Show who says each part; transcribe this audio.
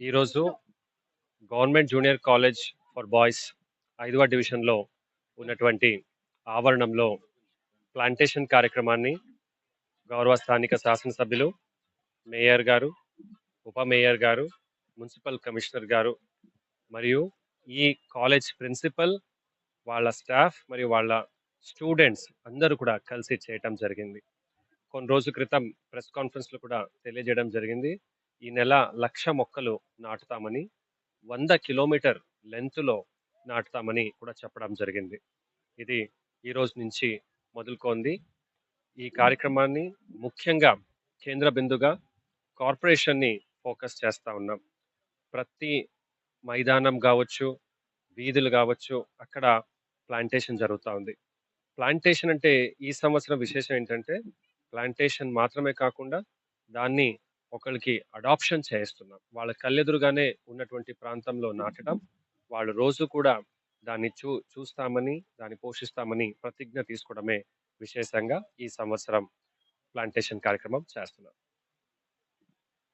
Speaker 1: ఈరోజు government junior college for boys ఐదవ డివిజన్లో ఉన్నటువంటి ఆవరణంలో ప్లాంటేషన్ కార్యక్రమాన్ని గౌరవ స్థానిక శాసనసభ్యులు మేయర్ గారు ఉప మేయర్ గారు మున్సిపల్ కమిషనర్ గారు మరియు ఈ కాలేజ్ ప్రిన్సిపల్ వాళ్ళ స్టాఫ్ మరియు వాళ్ళ స్టూడెంట్స్ అందరూ కూడా కలిసి చేయటం జరిగింది. కొన్ని రోజుల క్రితం ప్రెస్ కాన్ఫరెన్స్లో కూడా తెలియజేయడం జరిగింది. ఈ నెల లక్ష మొక్కలు నాటుతామని వంద కిలోమీటర్ లెంత్లో నాటుతామని కూడా చెప్పడం జరిగింది. ఇది ఈరోజు నుంచి మొదలుకొంది. ఈ కార్యక్రమాన్ని ముఖ్యంగా కేంద్ర బిందుగా కార్పొరేషన్ని ఫోకస్ చేస్తూ ఉన్నాం. ప్రతి మైదానం కావచ్చు వీధులు కావచ్చు అక్కడ ప్లాంటేషన్ జరుగుతూ ఉంది. ప్లాంటేషన్ అంటే ఈ సంవత్సరం విశేషం ఏంటంటే ప్లాంటేషన్ మాత్రమే కాకుండా దాన్ని ఒకరికి అడాప్షన్ చేస్తున్నాం. వాళ్ళ కళ్ళెదురుగానే ఉన్నటువంటి ప్రాంతంలో నాటడం వాళ్ళు రోజు కూడా దాన్ని చూ చూస్తామని దాన్ని పోషిస్తామని ప్రతిజ్ఞ తీసుకోవడమే విశేషంగా ఈ సంవత్సరం ప్లాంటేషన్ కార్యక్రమం చేస్తున్నాం.